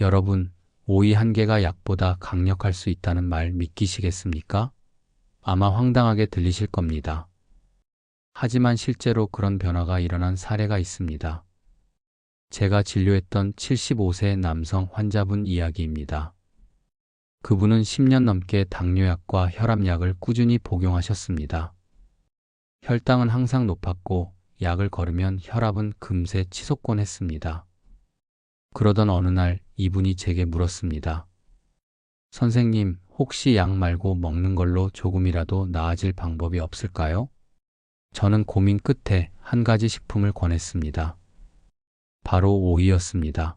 여러분, 오이 한 개가 약보다 강력할 수 있다는 말 믿기시겠습니까? 아마 황당하게 들리실 겁니다. 하지만 실제로 그런 변화가 일어난 사례가 있습니다. 제가 진료했던 75세 남성 환자분 이야기입니다. 그분은 10년 넘게 당뇨약과 혈압약을 꾸준히 복용하셨습니다. 혈당은 항상 높았고 약을 걸으면 혈압은 금세 치솟곤 했습니다. 그러던 어느 날 이분이 제게 물었습니다. 선생님, 혹시 약 말고 먹는 걸로 조금이라도 나아질 방법이 없을까요? 저는 고민 끝에 한 가지 식품을 권했습니다. 바로 오이였습니다.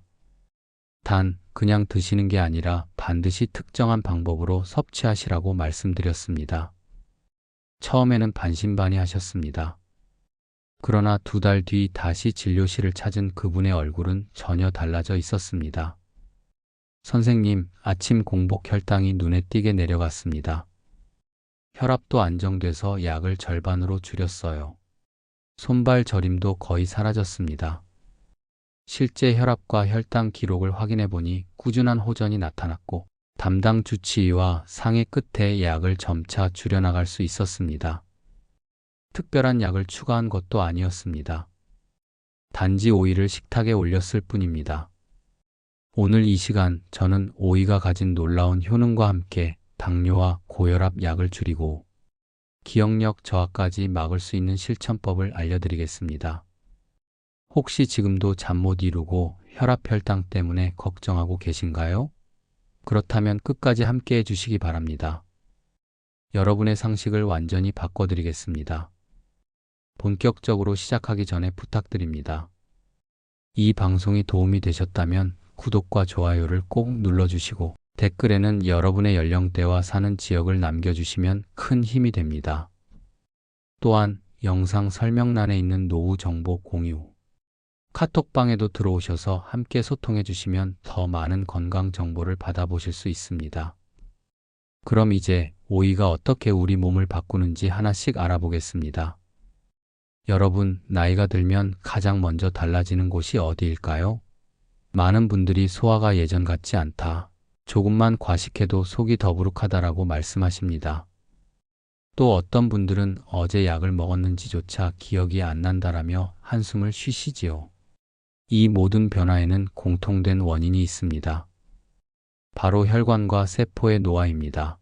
단, 그냥 드시는 게 아니라 반드시 특정한 방법으로 섭취하시라고 말씀드렸습니다. 처음에는 반신반의 하셨습니다. 그러나 두 달 뒤 다시 진료실을 찾은 그분의 얼굴은 전혀 달라져 있었습니다. 선생님, 아침 공복 혈당이 눈에 띄게 내려갔습니다. 혈압도 안정돼서 약을 절반으로 줄였어요. 손발 저림도 거의 사라졌습니다. 실제 혈압과 혈당 기록을 확인해 보니 꾸준한 호전이 나타났고 담당 주치의와 상의 끝에 약을 점차 줄여나갈 수 있었습니다. 특별한 약을 추가한 것도 아니었습니다. 단지 오이를 식탁에 올렸을 뿐입니다. 오늘 이 시간 저는 오이가 가진 놀라운 효능과 함께 당뇨와 고혈압 약을 줄이고 기억력 저하까지 막을 수 있는 실천법을 알려드리겠습니다. 혹시 지금도 잠 못 이루고 혈압 혈당 때문에 걱정하고 계신가요? 그렇다면 끝까지 함께 해주시기 바랍니다. 여러분의 상식을 완전히 바꿔드리겠습니다. 본격적으로 시작하기 전에 부탁드립니다. 이 방송이 도움이 되셨다면 구독과 좋아요를 꼭 눌러주시고 댓글에는 여러분의 연령대와 사는 지역을 남겨주시면 큰 힘이 됩니다. 또한 영상 설명란에 있는 노후 정보 공유, 카톡방에도 들어오셔서 함께 소통해 주시면 더 많은 건강 정보를 받아보실 수 있습니다. 그럼 이제 오이가 어떻게 우리 몸을 바꾸는지 하나씩 알아보겠습니다. 여러분, 나이가 들면 가장 먼저 달라지는 곳이 어디일까요? 많은 분들이 소화가 예전 같지 않다. 조금만 과식해도 속이 더부룩하다라고 말씀하십니다. 또 어떤 분들은 어제 약을 먹었는지조차 기억이 안 난다라며 한숨을 쉬시지요. 이 모든 변화에는 공통된 원인이 있습니다. 바로 혈관과 세포의 노화입니다.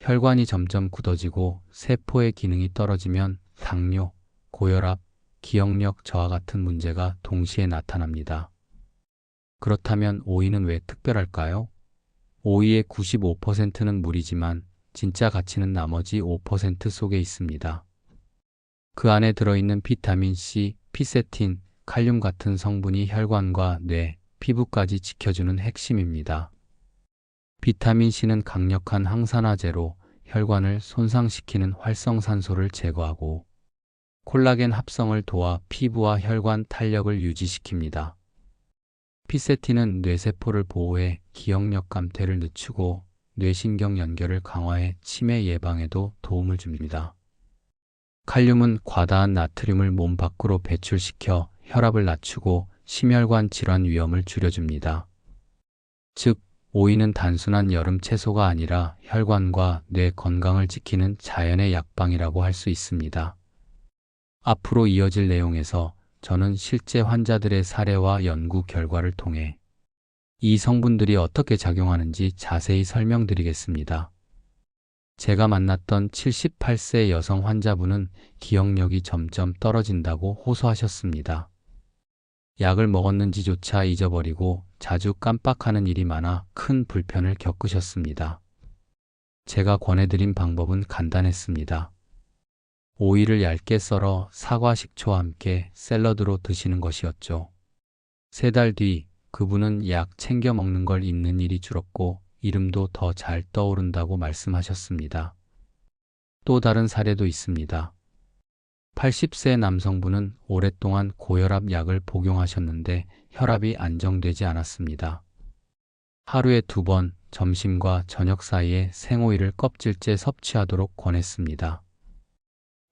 혈관이 점점 굳어지고 세포의 기능이 떨어지면 당뇨, 고혈압, 기억력 저하 같은 문제가 동시에 나타납니다. 그렇다면 오이는 왜 특별할까요? 오이의 95%는 물이지만 진짜 가치는 나머지 5% 속에 있습니다. 그 안에 들어있는 비타민 C, 피세틴, 칼륨 같은 성분이 혈관과 뇌, 피부까지 지켜주는 핵심입니다. 비타민 C는 강력한 항산화제로 혈관을 손상시키는 활성산소를 제거하고 콜라겐 합성을 도와 피부와 혈관 탄력을 유지시킵니다. 피세틴은 뇌세포를 보호해 기억력 감퇴를 늦추고 뇌신경 연결을 강화해 치매 예방에도 도움을 줍니다. 칼륨은 과다한 나트륨을 몸 밖으로 배출시켜 혈압을 낮추고 심혈관 질환 위험을 줄여줍니다. 즉, 오이는 단순한 여름 채소가 아니라 혈관과 뇌 건강을 지키는 자연의 약방이라고 할 수 있습니다. 앞으로 이어질 내용에서 저는 실제 환자들의 사례와 연구 결과를 통해 이 성분들이 어떻게 작용하는지 자세히 설명드리겠습니다. 제가 만났던 78세 여성 환자분은 기억력이 점점 떨어진다고 호소하셨습니다. 약을 먹었는지조차 잊어버리고 자주 깜빡하는 일이 많아 큰 불편을 겪으셨습니다. 제가 권해드린 방법은 간단했습니다. 오이를 얇게 썰어 사과 식초와 함께 샐러드로 드시는 것이었죠. 세 달 뒤 그분은 약 챙겨 먹는 걸 잊는 일이 줄었고 이름도 더 잘 떠오른다고 말씀하셨습니다. 또 다른 사례도 있습니다. 80세 남성분은 오랫동안 고혈압 약을 복용하셨는데 혈압이 안정되지 않았습니다. 하루에 두 번 점심과 저녁 사이에 생오이를 껍질째 섭취하도록 권했습니다.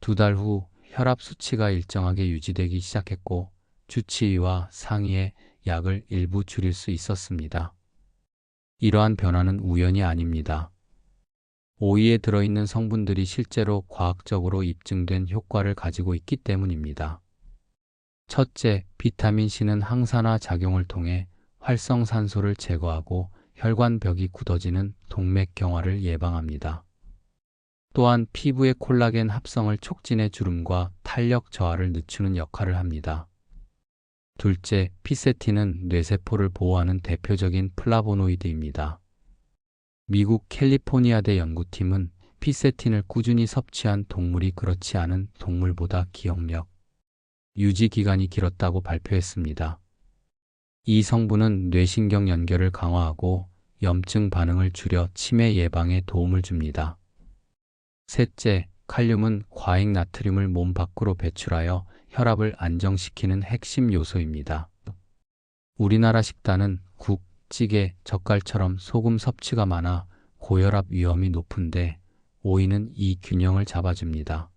두 달 후 혈압 수치가 일정하게 유지되기 시작했고 주치의와 상의해 약을 일부 줄일 수 있었습니다. 이러한 변화는 우연이 아닙니다. 오이에 들어있는 성분들이 실제로 과학적으로 입증된 효과를 가지고 있기 때문입니다. 첫째, 비타민 C는 항산화 작용을 통해 활성산소를 제거하고 혈관벽이 굳어지는 동맥경화를 예방합니다. 또한 피부의 콜라겐 합성을 촉진해 주름과 탄력 저하를 늦추는 역할을 합니다. 둘째, 피세틴은 뇌세포를 보호하는 대표적인 플라보노이드입니다. 미국 캘리포니아대 연구팀은 피세틴을 꾸준히 섭취한 동물이 그렇지 않은 동물보다 기억력, 유지 기간이 길었다고 발표했습니다. 이 성분은 뇌신경 연결을 강화하고 염증 반응을 줄여 치매 예방에 도움을 줍니다. 셋째, 칼륨은 과잉 나트륨을 몸 밖으로 배출하여 혈압을 안정시키는 핵심 요소입니다. 우리나라 식단은 국, 찌개, 젓갈처럼 소금 섭취가 많아 고혈압 위험이 높은데 오이는 이 균형을 잡아줍니다.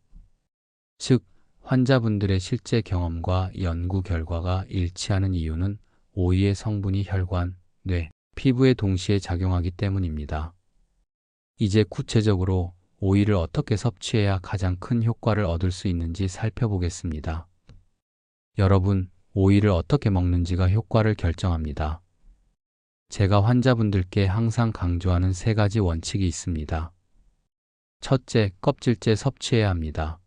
즉, 환자분들의 실제 경험과 연구 결과가 일치하는 이유는 오이의 성분이 혈관, 뇌, 피부에 동시에 작용하기 때문입니다. 이제 구체적으로 오이를 어떻게 섭취해야 가장 큰 효과를 얻을 수 있는지 살펴보겠습니다. 여러분, 오이를 어떻게 먹는지가 효과를 결정합니다. 제가 환자분들께 항상 강조하는 세 가지 원칙이 있습니다. 첫째, 껍질째 섭취해야 합니다.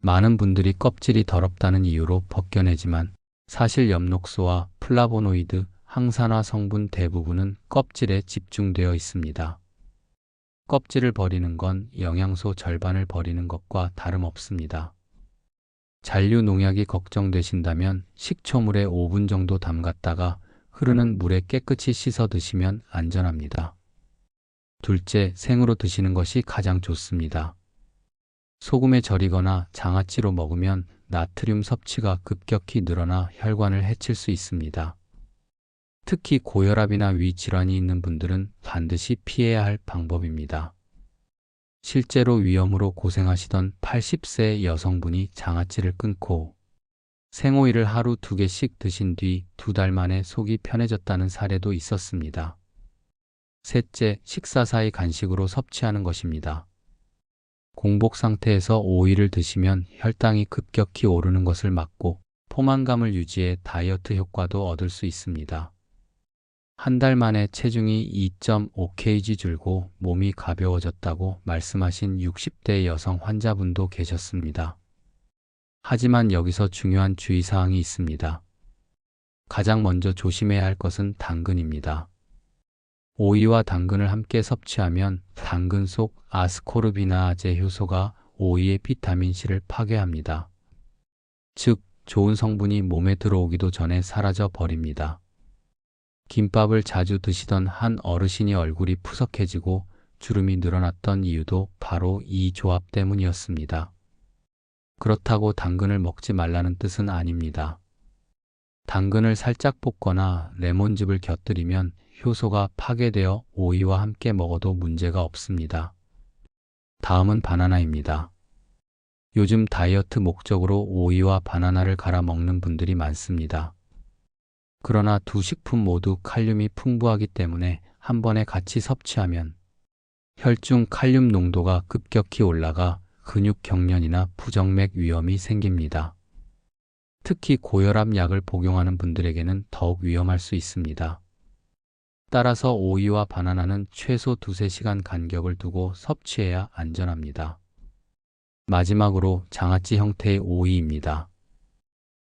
많은 분들이 껍질이 더럽다는 이유로 벗겨내지만 사실 엽록소와 플라보노이드, 항산화 성분 대부분은 껍질에 집중되어 있습니다. 껍질을 버리는 건 영양소 절반을 버리는 것과 다름없습니다. 잔류 농약이 걱정되신다면 식초물에 5분 정도 담갔다가 흐르는 물에 깨끗이 씻어 드시면 안전합니다. 둘째, 생으로 드시는 것이 가장 좋습니다. 소금에 절이거나 장아찌로 먹으면 나트륨 섭취가 급격히 늘어나 혈관을 해칠 수 있습니다. 특히 고혈압이나 위 질환이 있는 분들은 반드시 피해야 할 방법입니다. 실제로 위염으로 고생하시던 80세 여성분이 장아찌를 끊고 생오이를 하루 두 개씩 드신 뒤 두 달 만에 속이 편해졌다는 사례도 있었습니다. 셋째, 식사 사이 간식으로 섭취하는 것입니다. 공복 상태에서 오이를 드시면 혈당이 급격히 오르는 것을 막고 포만감을 유지해 다이어트 효과도 얻을 수 있습니다. 한 달 만에 체중이 2.5kg 줄고 몸이 가벼워졌다고 말씀하신 60대 여성 환자분도 계셨습니다. 하지만 여기서 중요한 주의사항이 있습니다. 가장 먼저 조심해야 할 것은 당근입니다. 오이와 당근을 함께 섭취하면 당근 속 아스코르비나제 효소가 오이의 비타민C를 파괴합니다. 즉, 좋은 성분이 몸에 들어오기도 전에 사라져 버립니다. 김밥을 자주 드시던 한 어르신이 얼굴이 푸석해지고 주름이 늘어났던 이유도 바로 이 조합 때문이었습니다. 그렇다고 당근을 먹지 말라는 뜻은 아닙니다. 당근을 살짝 볶거나 레몬즙을 곁들이면 효소가 파괴되어 오이와 함께 먹어도 문제가 없습니다. 다음은 바나나입니다. 요즘 다이어트 목적으로 오이와 바나나를 갈아 먹는 분들이 많습니다. 그러나 두 식품 모두 칼륨이 풍부하기 때문에 한 번에 같이 섭취하면 혈중 칼륨 농도가 급격히 올라가 근육 경련이나 부정맥 위험이 생깁니다. 특히 고혈압 약을 복용하는 분들에게는 더욱 위험할 수 있습니다. 따라서 오이와 바나나는 최소 두세 시간 간격을 두고 섭취해야 안전합니다. 마지막으로 장아찌 형태의 오이입니다.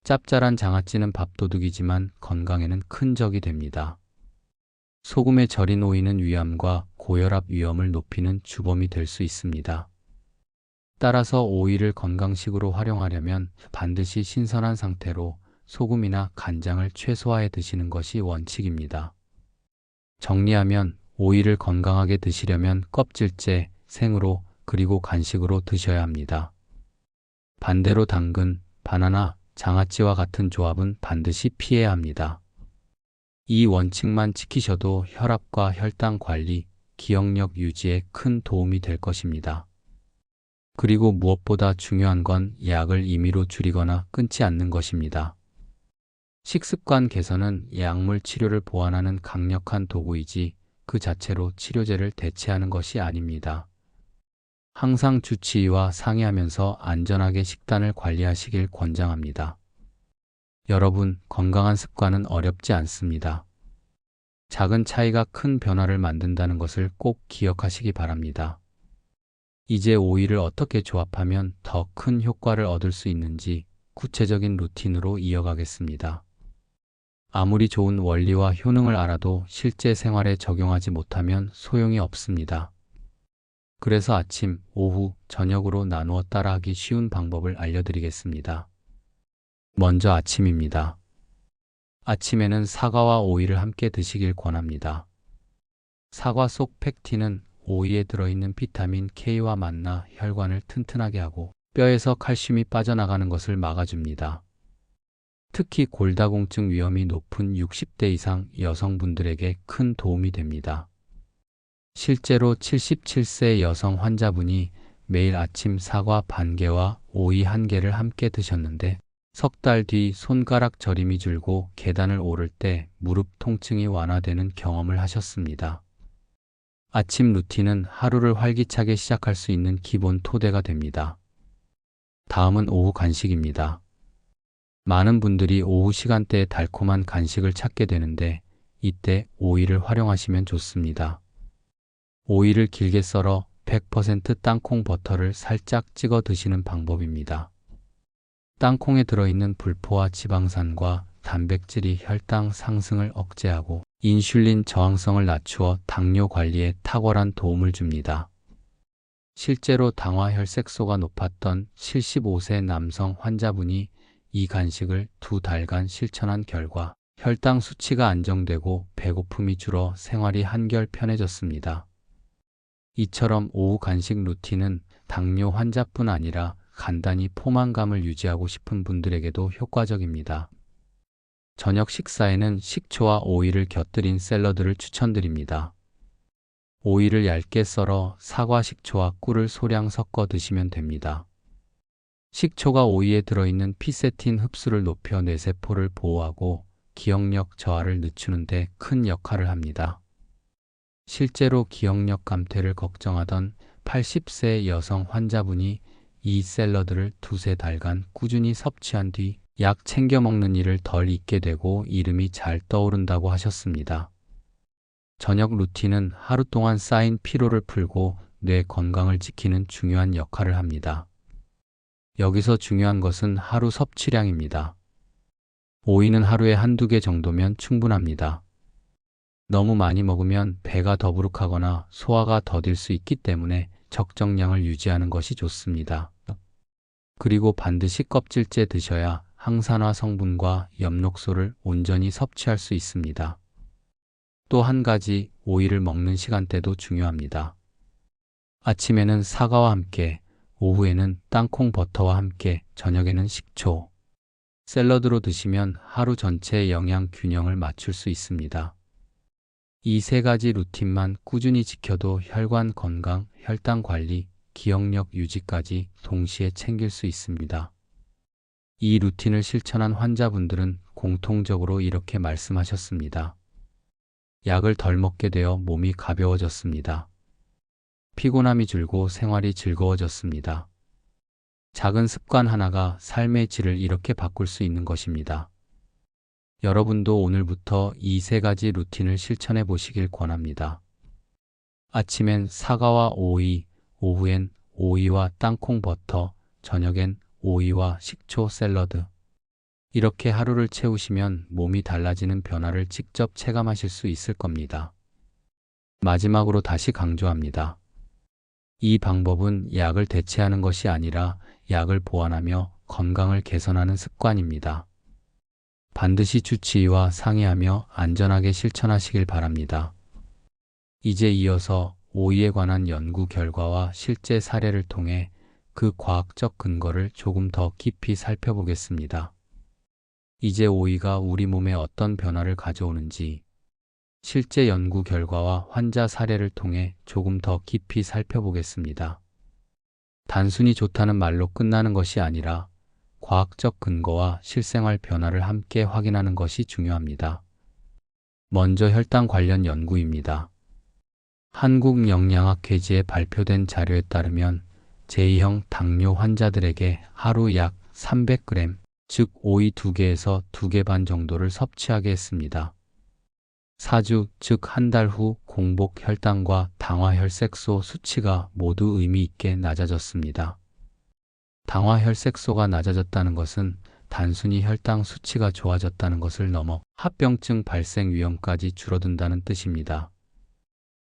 짭짤한 장아찌는 밥도둑이지만 건강에는 큰 적이 됩니다. 소금에 절인 오이는 위암과 고혈압 위험을 높이는 주범이 될 수 있습니다. 따라서 오이를 건강식으로 활용하려면 반드시 신선한 상태로 소금이나 간장을 최소화해 드시는 것이 원칙입니다. 정리하면 오이를 건강하게 드시려면 껍질째, 생으로 그리고 간식으로 드셔야 합니다. 반대로 당근, 바나나, 장아찌와 같은 조합은 반드시 피해야 합니다. 이 원칙만 지키셔도 혈압과 혈당 관리, 기억력 유지에 큰 도움이 될 것입니다. 그리고 무엇보다 중요한 건 약을 임의로 줄이거나 끊지 않는 것입니다. 식습관 개선은 약물 치료를 보완하는 강력한 도구이지 그 자체로 치료제를 대체하는 것이 아닙니다. 항상 주치의와 상의하면서 안전하게 식단을 관리하시길 권장합니다. 여러분, 건강한 습관은 어렵지 않습니다. 작은 차이가 큰 변화를 만든다는 것을 꼭 기억하시기 바랍니다. 이제 오이를 어떻게 조합하면 더 큰 효과를 얻을 수 있는지 구체적인 루틴으로 이어가겠습니다. 아무리 좋은 원리와 효능을 알아도 실제 생활에 적용하지 못하면 소용이 없습니다. 그래서 아침, 오후, 저녁으로 나누어 따라하기 쉬운 방법을 알려드리겠습니다. 먼저 아침입니다. 아침에는 사과와 오이를 함께 드시길 권합니다. 사과 속 팩틴은 오이에 들어있는 비타민 K와 만나 혈관을 튼튼하게 하고 뼈에서 칼슘이 빠져나가는 것을 막아줍니다. 특히 골다공증 위험이 높은 60대 이상 여성분들에게 큰 도움이 됩니다. 실제로 77세 여성 환자분이 매일 아침 사과 반 개와 오이 한 개를 함께 드셨는데 석 달 뒤 손가락 저림이 줄고 계단을 오를 때 무릎 통증이 완화되는 경험을 하셨습니다. 아침 루틴은 하루를 활기차게 시작할 수 있는 기본 토대가 됩니다. 다음은 오후 간식입니다. 많은 분들이 오후 시간대에 달콤한 간식을 찾게 되는데 이때 오이를 활용하시면 좋습니다. 오이를 길게 썰어 100% 땅콩 버터를 살짝 찍어 드시는 방법입니다. 땅콩에 들어있는 불포화 지방산과 단백질이 혈당 상승을 억제하고 인슐린 저항성을 낮추어 당뇨 관리에 탁월한 도움을 줍니다. 실제로 당화 혈색소가 높았던 75세 남성 환자분이 이 간식을 두 달간 실천한 결과 혈당 수치가 안정되고 배고픔이 줄어 생활이 한결 편해졌습니다. 이처럼 오후 간식 루틴은 당뇨 환자뿐 아니라 간단히 포만감을 유지하고 싶은 분들에게도 효과적입니다. 저녁 식사에는 식초와 오이를 곁들인 샐러드를 추천드립니다. 오이를 얇게 썰어 사과 식초와 꿀을 소량 섞어 드시면 됩니다. 식초가 오이에 들어있는 피세틴 흡수를 높여 뇌세포를 보호하고 기억력 저하를 늦추는 데 큰 역할을 합니다. 실제로 기억력 감퇴를 걱정하던 80세 여성 환자분이 이 샐러드를 두세 달간 꾸준히 섭취한 뒤 약 챙겨 먹는 일을 덜 잊게 되고 이름이 잘 떠오른다고 하셨습니다. 저녁 루틴은 하루 동안 쌓인 피로를 풀고 뇌 건강을 지키는 중요한 역할을 합니다. 여기서 중요한 것은 하루 섭취량입니다. 오이는 하루에 한두 개 정도면 충분합니다. 너무 많이 먹으면 배가 더부룩하거나 소화가 더딜 수 있기 때문에 적정량을 유지하는 것이 좋습니다. 그리고 반드시 껍질째 드셔야 항산화 성분과 엽록소를 온전히 섭취할 수 있습니다. 또 한 가지 오이를 먹는 시간대도 중요합니다. 아침에는 사과와 함께, 오후에는 땅콩 버터와 함께, 저녁에는 식초, 샐러드로 드시면 하루 전체의 영양 균형을 맞출 수 있습니다. 이 세 가지 루틴만 꾸준히 지켜도 혈관 건강, 혈당 관리, 기억력 유지까지 동시에 챙길 수 있습니다. 이 루틴을 실천한 환자분들은 공통적으로 이렇게 말씀하셨습니다. 약을 덜 먹게 되어 몸이 가벼워졌습니다. 피곤함이 줄고 생활이 즐거워졌습니다. 작은 습관 하나가 삶의 질을 이렇게 바꿀 수 있는 것입니다. 여러분도 오늘부터 이 세 가지 루틴을 실천해 보시길 권합니다. 아침엔 사과와 오이, 오후엔 오이와 땅콩 버터, 저녁엔 오이와 식초 샐러드. 이렇게 하루를 채우시면 몸이 달라지는 변화를 직접 체감하실 수 있을 겁니다. 마지막으로 다시 강조합니다. 이 방법은 약을 대체하는 것이 아니라 약을 보완하며 건강을 개선하는 습관입니다. 반드시 주치의와 상의하며 안전하게 실천하시길 바랍니다. 이제 이어서 오이에 관한 연구 결과와 실제 사례를 통해 그 과학적 근거를 조금 더 깊이 살펴보겠습니다. 이제 오이가 우리 몸에 어떤 변화를 가져오는지 실제 연구 결과와 환자 사례를 통해 조금 더 깊이 살펴보겠습니다. 단순히 좋다는 말로 끝나는 것이 아니라 과학적 근거와 실생활 변화를 함께 확인하는 것이 중요합니다. 먼저 혈당 관련 연구입니다. 한국영양학회지에 발표된 자료에 따르면 제2형 당뇨 환자들에게 하루 약 300g, 즉 오이 2개에서 2개 반 정도를 섭취하게 했습니다. 4주, 즉 한 달 후 공복 혈당과 당화 혈색소 수치가 모두 의미 있게 낮아졌습니다. 당화 혈색소가 낮아졌다는 것은 단순히 혈당 수치가 좋아졌다는 것을 넘어 합병증 발생 위험까지 줄어든다는 뜻입니다.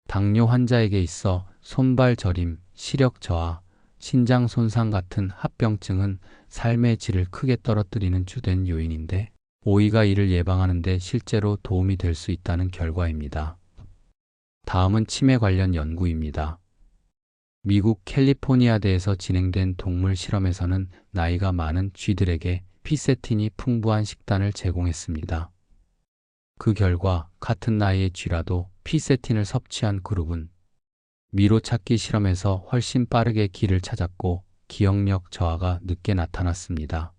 당뇨 환자에게 있어 손발 저림, 시력 저하, 신장 손상 같은 합병증은 삶의 질을 크게 떨어뜨리는 주된 요인인데 오이가 이를 예방하는 데 실제로 도움이 될 수 있다는 결과입니다. 다음은 치매 관련 연구입니다. 미국 캘리포니아대에서 진행된 동물 실험에서는 나이가 많은 쥐들에게 피세틴이 풍부한 식단을 제공했습니다. 그 결과 같은 나이의 쥐라도 피세틴을 섭취한 그룹은 미로 찾기 실험에서 훨씬 빠르게 길을 찾았고 기억력 저하가 늦게 나타났습니다.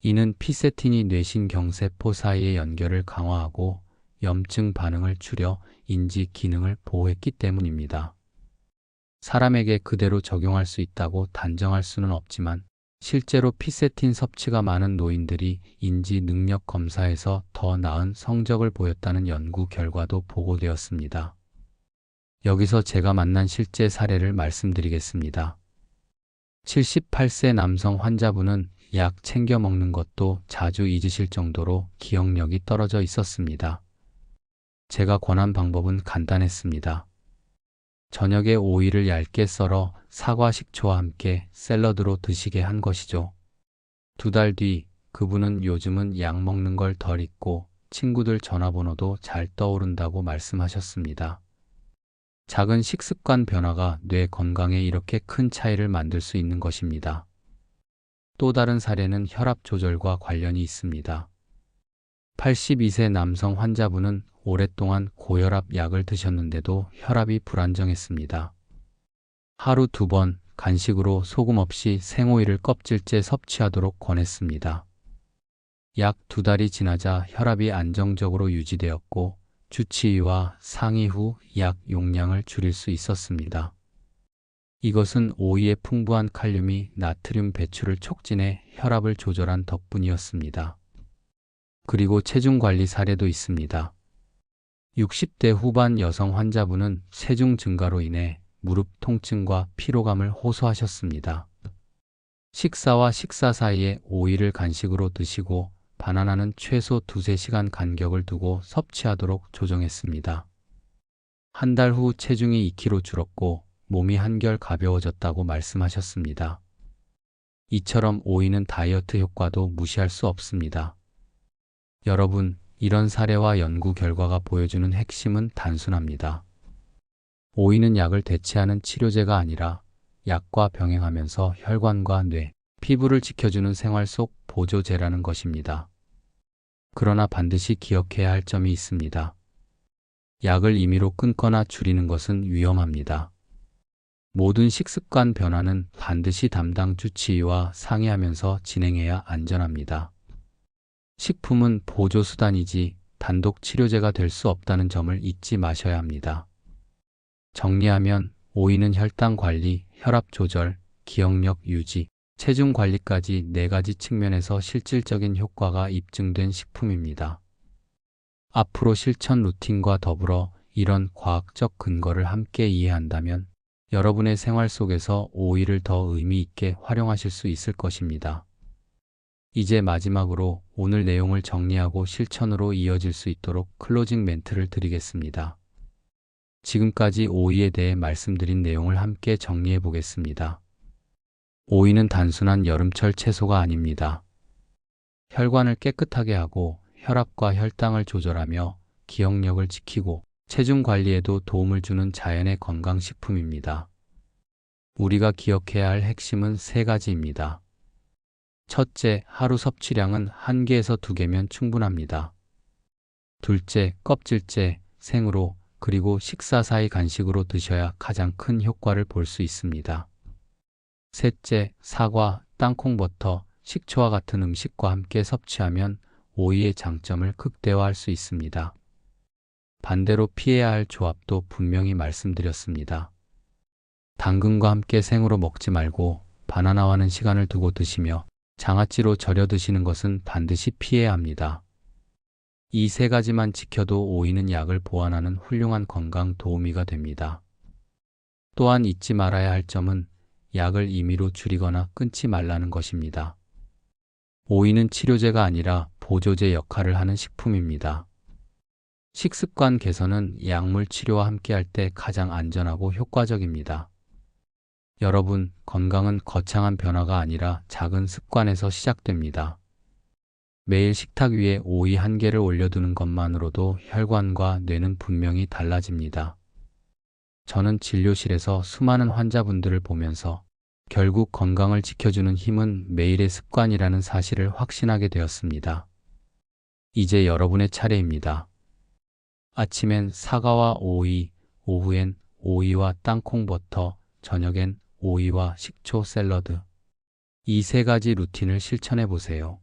이는 피세틴이 뇌신경세포 사이의 연결을 강화하고 염증 반응을 줄여 인지 기능을 보호했기 때문입니다. 사람에게 그대로 적용할 수 있다고 단정할 수는 없지만 실제로 피세틴 섭취가 많은 노인들이 인지 능력 검사에서 더 나은 성적을 보였다는 연구 결과도 보고되었습니다. 여기서 제가 만난 실제 사례를 말씀드리겠습니다. 78세 남성 환자분은 약 챙겨 먹는 것도 자주 잊으실 정도로 기억력이 떨어져 있었습니다. 제가 권한 방법은 간단했습니다. 저녁에 오이를 얇게 썰어 사과 식초와 함께 샐러드로 드시게 한 것이죠. 두 달 뒤 그분은 요즘은 약 먹는 걸 덜 잊고 친구들 전화번호도 잘 떠오른다고 말씀하셨습니다. 작은 식습관 변화가 뇌 건강에 이렇게 큰 차이를 만들 수 있는 것입니다. 또 다른 사례는 혈압 조절과 관련이 있습니다. 82세 남성 환자분은 오랫동안 고혈압 약을 드셨는데도 혈압이 불안정했습니다. 하루 두 번 간식으로 소금 없이 생오이를 껍질째 섭취하도록 권했습니다. 약 두 달이 지나자 혈압이 안정적으로 유지되었고 주치의와 상의 후 약 용량을 줄일 수 있었습니다. 이것은 오이의 풍부한 칼륨이 나트륨 배출을 촉진해 혈압을 조절한 덕분이었습니다. 그리고 체중 관리 사례도 있습니다. 60대 후반 여성 환자분은 체중 증가로 인해 무릎 통증과 피로감을 호소하셨습니다. 식사와 식사 사이에 오이를 간식으로 드시고 바나나는 최소 두세 시간 간격을 두고 섭취하도록 조정했습니다. 한 달 후 체중이 2kg 줄었고 몸이 한결 가벼워졌다고 말씀하셨습니다. 이처럼 오이는 다이어트 효과도 무시할 수 없습니다. 여러분, 이런 사례와 연구 결과가 보여주는 핵심은 단순합니다. 오이는 약을 대체하는 치료제가 아니라 약과 병행하면서 혈관과 뇌, 피부를 지켜주는 생활 속 보조제라는 것입니다. 그러나 반드시 기억해야 할 점이 있습니다. 약을 임의로 끊거나 줄이는 것은 위험합니다. 모든 식습관 변화는 반드시 담당 주치의와 상의하면서 진행해야 안전합니다. 식품은 보조수단이지 단독 치료제가 될 수 없다는 점을 잊지 마셔야 합니다. 정리하면 오이는 혈당 관리, 혈압 조절, 기억력 유지, 체중 관리까지 네 가지 측면에서 실질적인 효과가 입증된 식품입니다. 앞으로 실천 루틴과 더불어 이런 과학적 근거를 함께 이해한다면 여러분의 생활 속에서 오이를 더 의미 있게 활용하실 수 있을 것입니다. 이제 마지막으로 오늘 내용을 정리하고 실천으로 이어질 수 있도록 클로징 멘트를 드리겠습니다. 지금까지 오이에 대해 말씀드린 내용을 함께 정리해 보겠습니다. 오이는 단순한 여름철 채소가 아닙니다. 혈관을 깨끗하게 하고 혈압과 혈당을 조절하며 기억력을 지키고 체중 관리에도 도움을 주는 자연의 건강식품입니다. 우리가 기억해야 할 핵심은 세 가지입니다. 첫째, 하루 섭취량은 한 개에서 두 개면 충분합니다. 둘째, 껍질째, 생으로, 그리고 식사 사이 간식으로 드셔야 가장 큰 효과를 볼 수 있습니다. 셋째, 사과, 땅콩버터, 식초와 같은 음식과 함께 섭취하면 오이의 장점을 극대화할 수 있습니다. 반대로 피해야 할 조합도 분명히 말씀드렸습니다. 당근과 함께 생으로 먹지 말고 바나나와는 시간을 두고 드시며 장아찌로 절여 드시는 것은 반드시 피해야 합니다. 이 세 가지만 지켜도 오이는 약을 보완하는 훌륭한 건강 도우미가 됩니다. 또한 잊지 말아야 할 점은 약을 임의로 줄이거나 끊지 말라는 것입니다. 오이는 치료제가 아니라 보조제 역할을 하는 식품입니다. 식습관 개선은 약물 치료와 함께할 때 가장 안전하고 효과적입니다. 여러분, 건강은 거창한 변화가 아니라 작은 습관에서 시작됩니다. 매일 식탁 위에 오이 한 개를 올려두는 것만으로도 혈관과 뇌는 분명히 달라집니다. 저는 진료실에서 수많은 환자분들을 보면서 결국 건강을 지켜주는 힘은 매일의 습관이라는 사실을 확신하게 되었습니다. 이제 여러분의 차례입니다. 아침엔 사과와 오이, 오후엔 오이와 땅콩버터, 저녁엔 오이와 식초 샐러드. 이 세 가지 루틴을 실천해 보세요.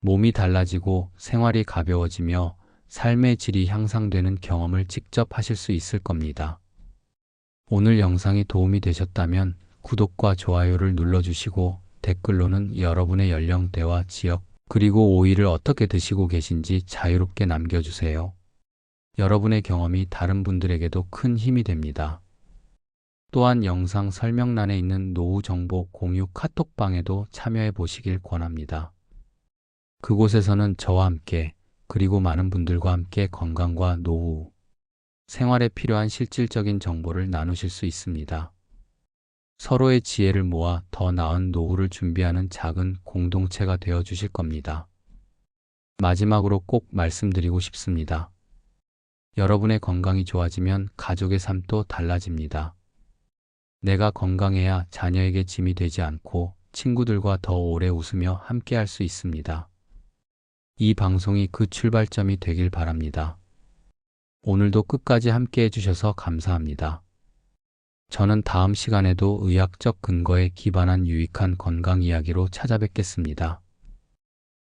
몸이 달라지고 생활이 가벼워지며 삶의 질이 향상되는 경험을 직접 하실 수 있을 겁니다. 오늘 영상이 도움이 되셨다면 구독과 좋아요를 눌러주시고 댓글로는 여러분의 연령대와 지역 그리고 오이를 어떻게 드시고 계신지 자유롭게 남겨주세요. 여러분의 경험이 다른 분들에게도 큰 힘이 됩니다. 또한 영상 설명란에 있는 노후 정보 공유 카톡방에도 참여해 보시길 권합니다. 그곳에서는 저와 함께 그리고 많은 분들과 함께 건강과 노후, 생활에 필요한 실질적인 정보를 나누실 수 있습니다. 서로의 지혜를 모아 더 나은 노후를 준비하는 작은 공동체가 되어 주실 겁니다. 마지막으로 꼭 말씀드리고 싶습니다. 여러분의 건강이 좋아지면 가족의 삶도 달라집니다. 내가 건강해야 자녀에게 짐이 되지 않고 친구들과 더 오래 웃으며 함께 할 수 있습니다. 이 방송이 그 출발점이 되길 바랍니다. 오늘도 끝까지 함께 해주셔서 감사합니다. 저는 다음 시간에도 의학적 근거에 기반한 유익한 건강 이야기로 찾아뵙겠습니다.